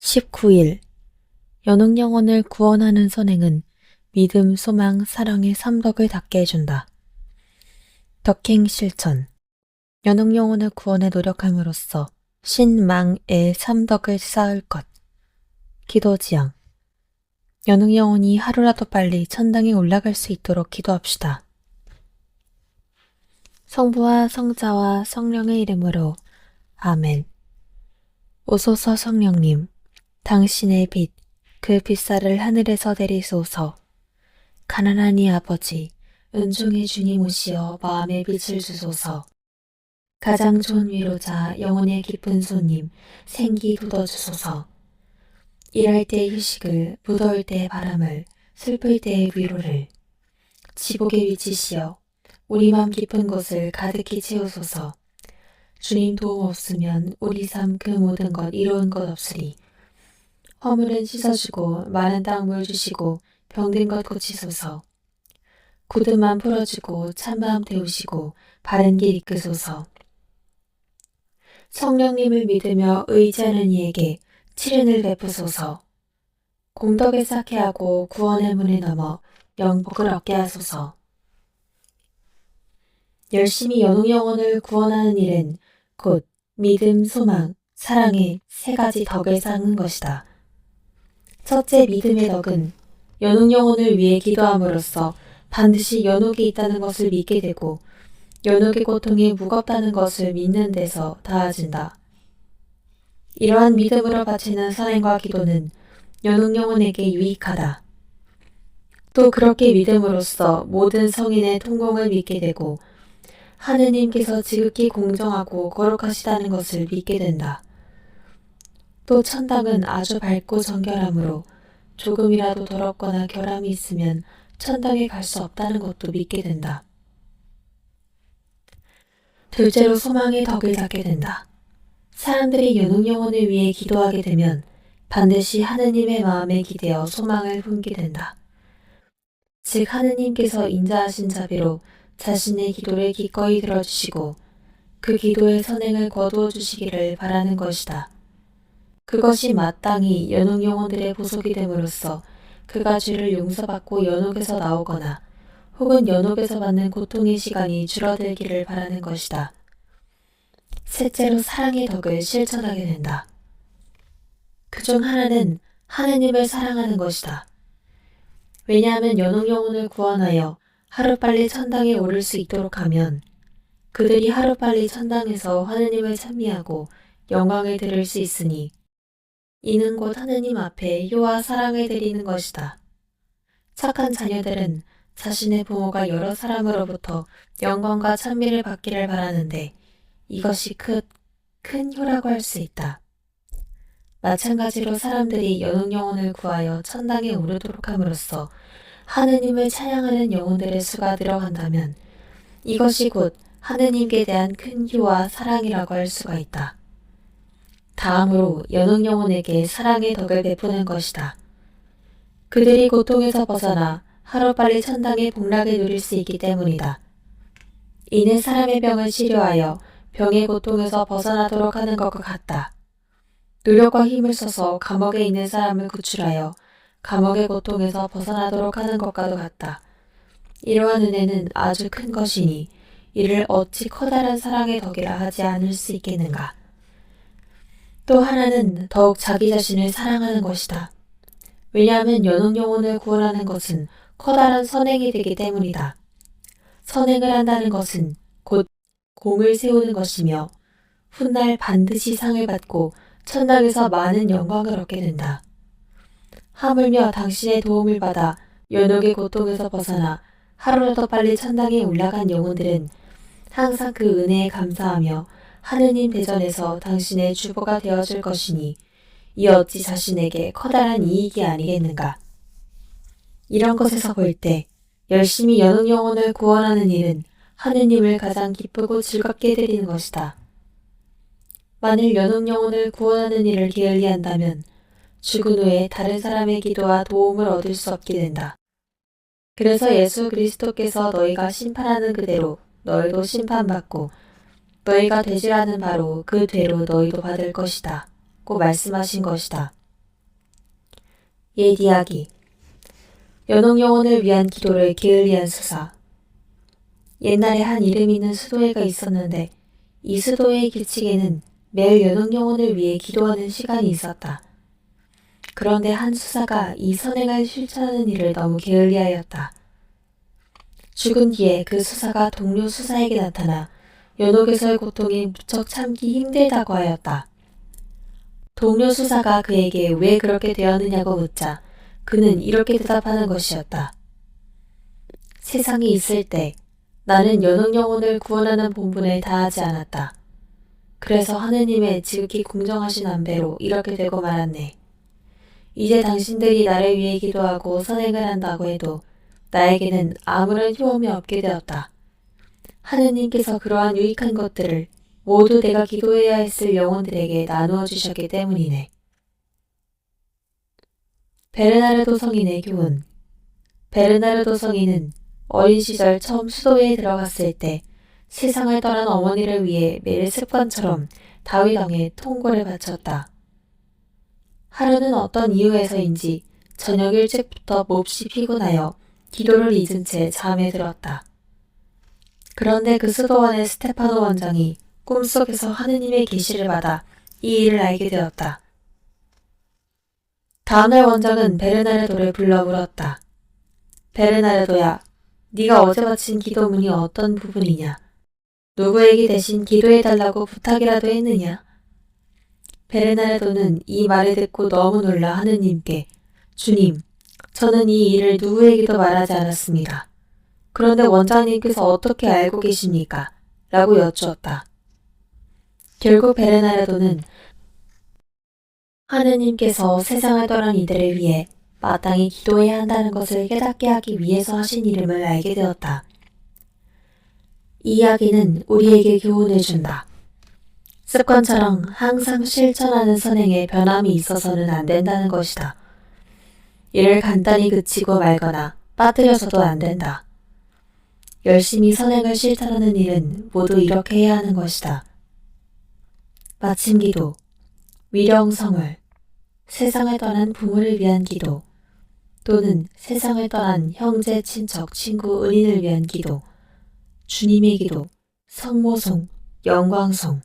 19일 연옥 영혼을 구원하는 선행은 믿음, 소망, 사랑의 삼덕을 닿게 해준다. 덕행 실천 연옥 영혼을 구원에 노력함으로써 신망의 삼덕을 쌓을 것. 기도 지향 연옥 영혼이 하루라도 빨리 천당에 올라갈 수 있도록 기도합시다. 성부와 성자와 성령의 이름으로 아멘. 오소서 성령님, 당신의 빛, 그 빛살을 하늘에서 내리소서. 가난한 이 아버지, 은총의 주님 오시어 마음의 빛을 주소서. 가장 좋은 위로자, 영혼의 깊은 손님, 생기 돋워주소서. 일할 때의 휴식을, 무더울 때의 바람을, 슬플 때의 위로를, 지복의 위치시여, 우리 맘 깊은 곳을 가득히 채우소서. 주님 도움 없으면 우리 삶 그 모든 것 이루은 것 없으리. 허물은 씻어주고 많은 땅물 주시고 병든 것 고치소서. 맘 풀어주고 찬마음 태우시고 바른 길 이끄소서. 성령님을 믿으며 의지하는 이에게 치른을 베푸소서. 공덕을 쌓게 하고 구원의 문을 넘어 영복을 얻게 하소서. 열심히 연우 영혼을 구원하는 일은 곧 믿음, 소망, 사랑의 세 가지 덕을 쌓는 것이다. 첫째 믿음의 덕은 연옥 영혼을 위해 기도함으로써 반드시 연옥이 있다는 것을 믿게 되고 연옥의 고통이 무겁다는 것을 믿는 데서 닿아진다. 이러한 믿음으로 바치는 선행과 기도는 연옥 영혼에게 유익하다. 또 그렇게 믿음으로써 모든 성인의 통공을 믿게 되고 하느님께서 지극히 공정하고 거룩하시다는 것을 믿게 된다. 또 천당은 아주 밝고 정결하므로 조금이라도 더럽거나 결함이 있으면 천당에 갈 수 없다는 것도 믿게 된다. 둘째로 소망의 덕을 닿게 된다. 사람들이 연옥 영혼을 위해 기도하게 되면 반드시 하느님의 마음에 기대어 소망을 품게 된다. 즉 하느님께서 인자하신 자비로 자신의 기도를 기꺼이 들어주시고 그 기도의 선행을 거두어 주시기를 바라는 것이다. 그것이 마땅히 연옥 영혼들의 보석이 됨으로써 그가 죄를 용서받고 연옥에서 나오거나 혹은 연옥에서 받는 고통의 시간이 줄어들기를 바라는 것이다. 셋째로 사랑의 덕을 실천하게 된다. 그 중 하나는 하느님을 사랑하는 것이다. 왜냐하면 연옥 영혼을 구원하여 하루빨리 천당에 오를 수 있도록 하면 그들이 하루빨리 천당에서 하느님을 찬미하고 영광을 들을 수 있으니 이는 곧 하느님 앞에 효와 사랑을 드리는 것이다. 착한 자녀들은 자신의 부모가 여러 사람으로부터 영광과 찬미를 받기를 바라는데 이것이 큰, 큰 효라고 할 수 있다. 마찬가지로 사람들이 연옥 영혼을 구하여 천당에 오르도록 함으로써 하느님을 찬양하는 영혼들의 수가 늘어간다면 이것이 곧 하느님께 대한 큰 효와 사랑이라고 할 수가 있다. 다음으로 연옥 영혼에게 사랑의 덕을 베푸는 것이다. 그들이 고통에서 벗어나 하루빨리 천당의 복락을 누릴 수 있기 때문이다. 이는 사람의 병을 치료하여 병의 고통에서 벗어나도록 하는 것과 같다. 노력과 힘을 써서 감옥에 있는 사람을 구출하여 감옥의 고통에서 벗어나도록 하는 것과도 같다. 이러한 은혜는 아주 큰 것이니 이를 어찌 커다란 사랑의 덕이라 하지 않을 수 있겠는가. 또 하나는 더욱 자기 자신을 사랑하는 것이다. 왜냐하면 연옥 영혼을 구원하는 것은 커다란 선행이 되기 때문이다. 선행을 한다는 것은 곧 공을 세우는 것이며 훗날 반드시 상을 받고 천당에서 많은 영광을 얻게 된다. 하물며 당신의 도움을 받아 연옥의 고통에서 벗어나 하루라도 빨리 천당에 올라간 영혼들은 항상 그 은혜에 감사하며 하느님 대전에서 당신의 주보가 되어줄 것이니 이 어찌 자신에게 커다란 이익이 아니겠는가. 이런 것에서 볼 때 열심히 연옥 영혼을 구원하는 일은 하느님을 가장 기쁘고 즐겁게 해드리는 것이다. 만일 연옥 영혼을 구원하는 일을 게을리한다면 죽은 후에 다른 사람의 기도와 도움을 얻을 수 없게 된다. 그래서 예수 그리스도께서 너희가 심판하는 그대로 너희도 심판받고 너희가 되지라는 바로 그 되로 너희도 받을 것이다. 고 말씀하신 것이다. 옛 이야기 연옥 영혼을 위한 기도를 게을리한 수사 옛날에 한 이름 있는 수도회가 있었는데 이 수도회의 규칙에는 매일 연옥 영혼을 위해 기도하는 시간이 있었다. 그런데 한 수사가 이 선행을 실천하는 일을 너무 게을리하였다. 죽은 뒤에 그 수사가 동료 수사에게 나타나 연옥에서의 고통이 무척 참기 힘들다고 하였다. 동료 수사가 그에게 왜 그렇게 되었느냐고 묻자 그는 이렇게 대답하는 것이었다. 세상에 있을 때 나는 연옥 영혼을 구원하는 본분을 다하지 않았다. 그래서 하느님의 지극히 공정하신 안배로 이렇게 되고 말았네. 이제 당신들이 나를 위해 기도하고 선행을 한다고 해도 나에게는 아무런 효험이 없게 되었다. 하느님께서 그러한 유익한 것들을 모두 내가 기도해야 했을 영혼들에게 나누어 주셨기 때문이네. 베르나르도 성인의 교훈 베르나르도 성인은 어린 시절 처음 수도에 들어갔을 때 세상을 떠난 어머니를 위해 매일 습관처럼 다윗왕에 통고를 바쳤다. 하루는 어떤 이유에서인지 저녁 일찍부터 몹시 피곤하여 기도를 잊은 채 잠에 들었다. 그런데 그 수도원의 스테파노 원장이 꿈속에서 하느님의 계시를 받아 이 일을 알게 되었다. 다음날 원장은 베르나르도를 불러 물었다. 베르나르도야, 네가 어제 바친 기도문이 어떤 부분이냐? 누구에게 대신 기도해달라고 부탁이라도 했느냐? 베르나르도는 이 말을 듣고 너무 놀라 하느님께 주님, 저는 이 일을 누구에게도 말하지 않았습니다. 그런데 원장님께서 어떻게 알고 계십니까? 라고 여쭈었다. 결국 베르나르도는 하느님께서 세상을 떠난 이들을 위해 마땅히 기도해야 한다는 것을 깨닫게 하기 위해서 하신 이름을 알게 되었다. 이 이야기는 우리에게 교훈을 준다. 습관처럼 항상 실천하는 선행에 변함이 있어서는 안 된다는 것이다. 이를 간단히 그치고 말거나 빠뜨려서도 안 된다. 열심히 선행을 실천하는 일은 모두 이렇게 해야 하는 것이다. 마침 기도, 위령성을, 세상을 떠난 부모를 위한 기도, 또는 세상을 떠난 형제, 친척, 친구, 은인을 위한 기도, 주님의 기도, 성모송, 영광송,